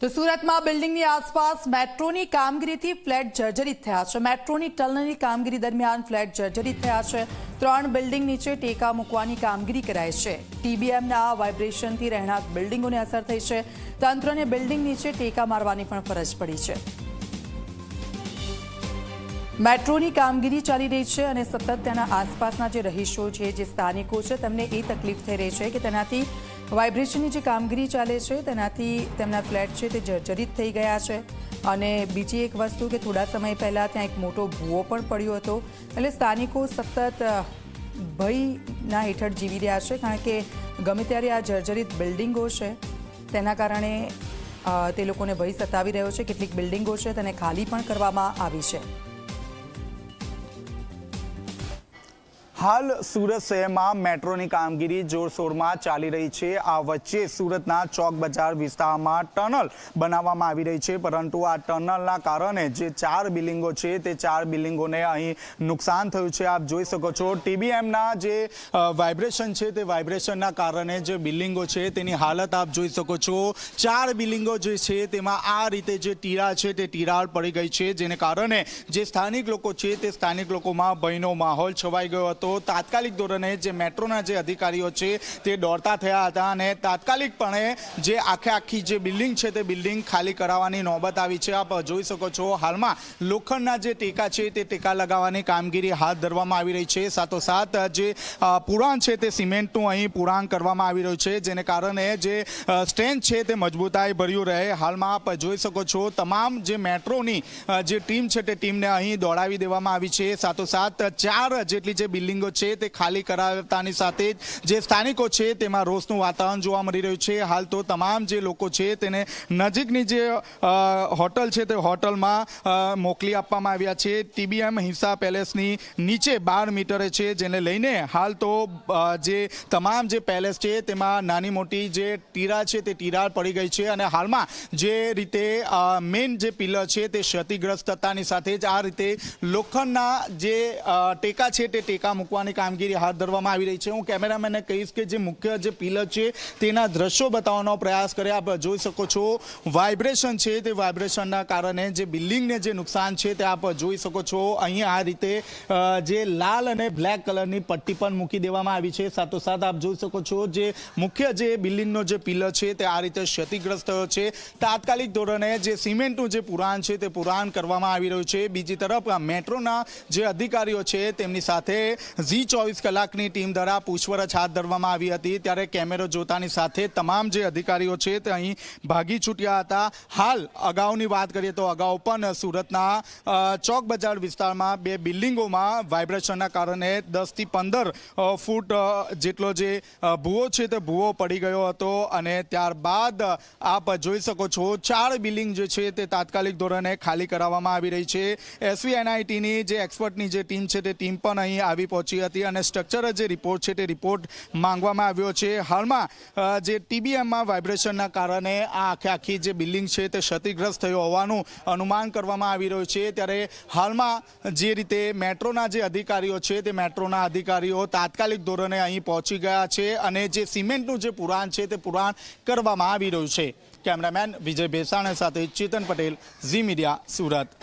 તો સુરતમાં બિલ્ડિંગની આસપાસ મેટ્રોની કામગીરીથી ફ્લેટ જર્જરિત થયા છે. મેટ્રોની ટનલની કામગીરી દરમિયાન ફ્લેટ જર્જરિત થયા છે. ત્રણ બિલ્ડિંગ નીચે ટેકા મૂકવાની કામગીરી કરાય છે. ટીબીએમના વાઇબ્રેશનથી રહેણાંક બિલ્ડિંગોને અસર થઈ છે. તંત્રને બિલ્ડિંગ નીચે ટેકા મારવાની પણ ફરજ પડી છે. મેટ્રોની કામગીરી ચાલી રહી છે અને સતત તેના આસપાસના જે રહીશો છે, જે સ્થાનિકો છે, તેમને એ તકલીફ થઈ રહી છે કે તેનાથી વાઇબ્રેશનની જે કામગીરી ચાલે છે, તેનાથી તેમના ફ્લેટ છે તે જર્જરિત થઈ ગયા છે. અને બીજી એક વસ્તુ કે થોડા સમય પહેલાં ત્યાં એક મોટો ભૂવો પણ પડ્યો હતો. એટલે સ્થાનિકો સતત ભયના હેઠળ જીવી રહ્યા છે, કારણ કે ગમે ત્યારે આ જર્જરિત બિલ્ડિંગો છે, તેના કારણે તે લોકોને ભય સતાવી રહ્યો છે. કેટલીક બિલ્ડિંગો છે તેને ખાલી પણ કરવામાં આવી છે. હાલ સુરત શહેરમાં મેટ્રોની કામગીરી જોરશોરમાં ચાલી રહી છે. આ વચ્ચે સુરતના ચોક બજાર વિસ્તારમાં ટનલ બનાવવામાં આવી રહી છે, પરંતુ આ ટનલના કારણે જે ચાર બિલ્ડિંગો છે તે ચાર બિલ્ડિંગોને અહીં નુકસાન થયું છે. આપ જોઈ શકો છો, ટીબીએમના જે વાઇબ્રેશન છે તે વાઇબ્રેશનના કારણે જે બિલ્ડિંગો છે તેની હાલત આપ જોઈ શકો છો. ચાર બિલ્ડિંગો જે છે તેમાં આ રીતે જે ટીરા છે તે ટીરાળ પડી ગઈ છે, જેને કારણે જે સ્થાનિક લોકો છે તે સ્થાનિક લોકોમાં ભયનો માહોલ છવાઈ ગયો હતો. તાત્કાલિક ધોરણે જે મેટ્રોના જે અધિકારીઓ છે તે દોડતા થયા હતા અને તાત્કાલિકપણે જે આખે આખી જે બિલ્ડિંગ છે તે બિલ્ડિંગ ખાલી કરાવવાની નોબત આવી છે. આપ જોઈ શકો છો હાલમાં લોખંડના જે ટેકા છે તે ટેકા લગાવવાની કામગીરી હાથ ધરવામાં આવી રહી છે. સાથોસાથ જે પુરાણ છે તે સિમેન્ટનું અહીં પુરાણ કરવામાં આવી રહ્યું છે, જેને કારણે જે સ્ટ્રેન્થ છે તે મજબૂતાઈ ભર્યું રહે. હાલમાં આપ જોઈ શકો છો તમામ જે મેટ્રોની જે ટીમ છે તે ટીમને અહીં દોડાવી દેવામાં આવી છે. સાથોસાથ ચાર જેટલી જે બિલ્ડિંગો છે તે ખાલી કરાવતાની સાથે જ જે સ્થાનિકો છે તેમાં રોષનું વાતાવરણ જોવા મળી રહ્યું છે. હાલ તો તમામ જે લોકો છે તેને નજીકની જે હોટલ છે તે હોટલમાં મોકલી આપવામાં આવ્યા છે. ટીબીએમ હિંસા પેલેસની નીચે બાર મીટરે છે જેને લઈને હાલ તો જે તમામ જે પેલેસ છે તેમાં નાની મોટી જે ટીરા છે તે તિરાડ પડી ગઈ છે અને હાલમાં જે રીતે મેઇન જે પિલર છે તે ક્ષતિગ્રસ્ત થતાની સાથે જ આ રીતે લોખંડના જે ટેકા છે તે ટેકા મૂકવાની કામગીરી હાથ ધરવામાં આવી રહી છે. હું કેમેરામેનને કહીશ કે જે મુખ્ય જે પિલર છે, તેના દ્રશ્યો બતાવવાનો પ્રયાસ કરે. આપ જોઈ શકો છો, વાઇબ્રેશન છે. તે વાઇબ્રેશનના કારણે જે બિલ્ડિંગને જે નુકસાન છે, તે આપ જોઈ શકો છો. અહીં આ રીતે જે લાલ અને બ્લેક કલરની પટ્ટી પણ મૂકી દેવામાં આવી છે. સાથોસાથ આપ જોઈ શકો છો, જે મુખ્ય જે બિલ્ડિંગનો જે પિલર છે, તે આ રીતે ક્ષતિગ્રસ્ત થયો છે. તાત્કાલિક ધોરણે જે સિમેન્ટનું જે પુરાણ છે, તે પુરાણ કરવામાં આવી રહ્યું છે. બીજી તરફ મેટ્રોના જે અધિકારીઓ છે, તેમની સાથે ઝી ચોવીસ કલાકની ટીમ દ્વારા પૂછપરછ હાથ ધરવામાં આવી હતી. ત્યારે કેમેરો જોતાની સાથે તમામ જે અધિકારીઓ છે તે અહીં ભાગી છૂટ્યા હતા. હાલ અગાઉની વાત કરીએ તો અગાઉ પણ સુરતના ચોક બજાર વિસ્તારમાં બે બિલ્ડિંગોમાં વાઇબ્રેશનના કારણે દસથી પંદર ફૂટ જેટલો જે ભૂવો છે તે ભૂવો પડી ગયો હતો અને ત્યારબાદ આપ જોઈ શકો છો ચાર બિલ્ડિંગ જે છે તે તાત્કાલિક ધોરણે ખાલી કરાવવામાં આવી રહી છે. એસવીએનઆઈટીની જે એક્સપર્ટની જે ટીમ છે તે ટીમ પણ અહીં આવી પહોંચી હતી અને સ્ટ્રક્ચર જે રિપોર્ટ છે તે રિપોર્ટ માંગવામાં આવ્યો છે. હાલમાં જે ટીબીએમમાં વાઇબ્રેશનના કારણે આ આખે આખી જે બિલ્ડિંગ છે તે ક્ષતિગ્રસ્ત થયો હોવાનું અનુમાન કરવામાં આવી રહ્યું છે. ત્યારે હાલમાં જે રીતે મેટ્રોના જે અધિકારીઓ છે તે મેટ્રોના અધિકારીઓ તાત્કાલિક ધોરણે અહીં પહોંચી ગયા છે અને જે સિમેન્ટનું જે પુરાણ છે તે પુરાણ કરવામાં આવી રહ્યું છે. કેમેરામેન વિજય ભેસાણા સાથે ચેતન પટેલ, ઝી મીડિયા, સુરત.